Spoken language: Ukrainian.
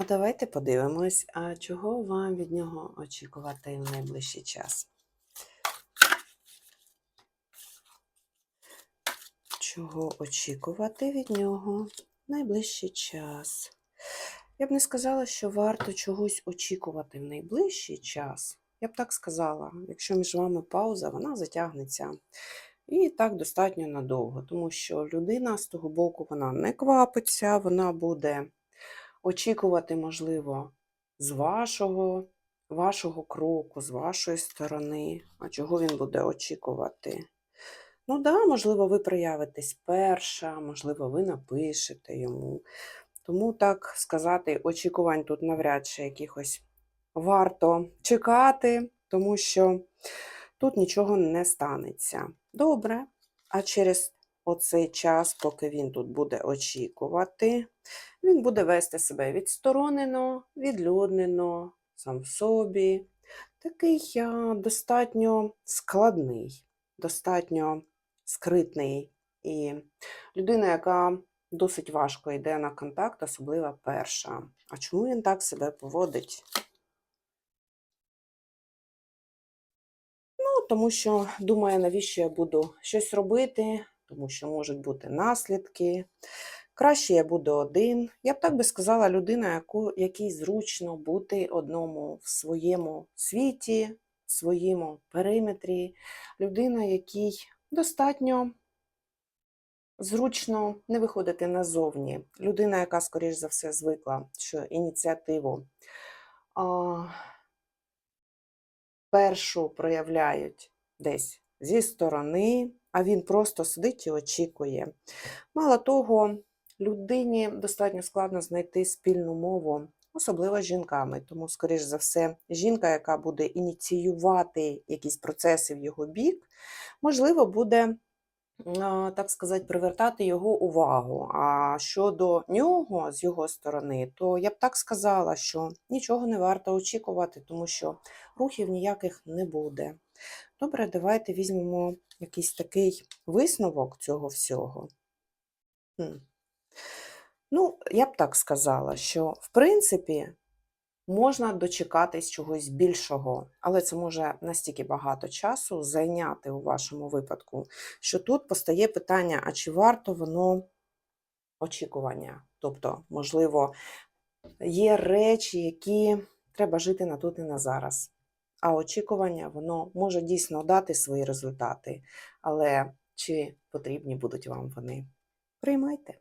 А давайте подивимось, а чого вам від нього очікувати в найближчий час? Чого очікувати від нього в найближчий час? Я б не сказала, що варто чогось очікувати в найближчий час. Я б так сказала, якщо між вами пауза, вона затягнеться. І так достатньо надовго, тому що людина з того боку вона не квапиться, вона буде очікувати, можливо, з вашого, вашого кроку, з вашої сторони. А чого він буде очікувати? Ну да, можливо, ви проявитесь перша, можливо, ви напишете йому. Тому, так сказати, очікувань тут навряд чи якихось варто чекати, тому що тут нічого не станеться. Добре. А через оцей час, поки він тут буде очікувати, він буде вести себе відсторонено, відлюднено, сам в собі. Такий достатньо складний, достатньо скритний. І людина, яка досить важко йде на контакт, особливо перша. А чому він так себе поводить? Ну, тому що думає, навіщо я буду щось робити, тому що можуть бути наслідки. Краще я буду один. Я б так би сказала, людина, яку, якій зручно бути одному в своєму світі, в своєму периметрі. Людина, якій достатньо зручно не виходити назовні. Людина, яка, скоріш за все, звикла, що ініціативу а, першу проявляють десь зі сторони, а він просто сидить і очікує. Мало того, людині достатньо складно знайти спільну мову, особливо з жінками. Тому, скоріш за все, жінка, яка буде ініціювати якісь процеси в його бік, можливо, буде так сказати, привертати його увагу. А щодо нього, з його сторони, то я б так сказала, що нічого не варто очікувати, тому що рухів ніяких не буде. Добре, давайте візьмемо якийсь такий висновок цього всього. Хм. Ну, я б так сказала, що в принципі можна дочекатись чогось більшого, але це може настільки багато часу зайняти у вашому випадку, що тут постає питання: а чи варто воно очікування? Тобто, можливо, є речі, які треба жити на тут і на зараз. А очікування воно може дійсно дати свої результати, але чи потрібні будуть вам вони? Приймайте.